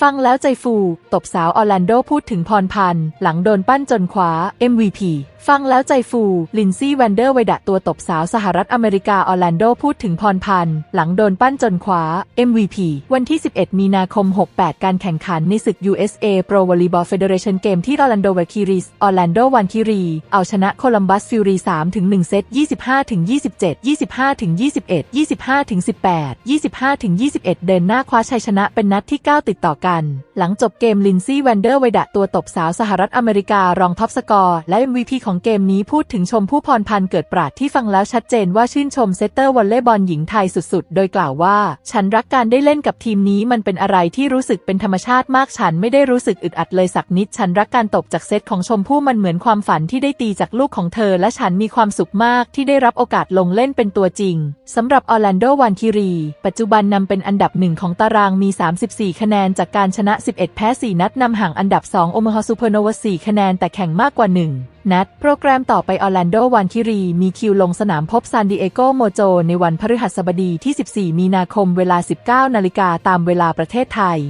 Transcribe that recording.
ฟังแล้วใจฟู ตบสาวออร์แลนโดพูดถึงพรพันธ์หลังโดนปั้นจนคว้า MVP ฟังแล้วใจฟู ลินซี่แวนเดอร์ไวดะตัวตบสาวสหรัฐอเมริกาออร์แลนโดพูดถึงพรพันธ์หลังโดนปั้นจนคว้า MVP วันที่ 11 มีนาคม 68 การแข่งขันในศึก USA Pro Volleyball Federation เกมที่ออร์แลนโดวาคิริสออร์แลนโดวันคิรี เอาชนะโคลัมบัสฟิวรี3ถึง1เซต 25ถึง27 25ถึง21 25ถึง18 25ถึง21 เดินหน้าคว้าชัยชนะเป็นนัดที่ 9 ติดต่อกัน หลังจบเกมลินซี่แวนเดอร์ไวดะตัวตบสาวสหรัฐอเมริการองท็อปสกอร์ และ MVP ของเกมนี้พูดถึงชมผู้พรพันธ์เกิดปราดที่ฟังแล้วชัดเจนว่าชื่นชมเซตเตอร์วอลเลย์บอลหญิงไทยสุดๆ โดยกล่าวว่า ฉันรักการได้เล่นกับทีมนี้มันเป็นอะไรที่รู้สึกเป็นธรรมชาติมากฉันไม่ได้รู้สึกอึดอัดเลยสักนิด ฉันรักการตบจากเซตของชมพู่มันเหมือนความฝันที่ได้ตีจากลูกของเธอ และฉันมีความสุขมากที่ได้รับโอกาสลงเล่นเป็นตัวจริงสำหรับออร์แลนโดวันคิรี ปัจจุบันนำเป็นอันดับหนึ่งของตารางมี 34 คะแนนจากการชนะ 11 แพ้ 4 นัดนำห่างอันดับ 2 โอมาฮาซูเปอร์โนวา4คะแนนแต่แข่งมากกว่า 1 นัด โปรแกรมต่อไปออร์แลนโดวันคิรี มีคิวลงสนามพบซานดิเอโกโมโจ ในวันพฤหัสบดีที่ 14 มีนาคมเวลา 19 นาฬิกาตามเวลาประเทศไทย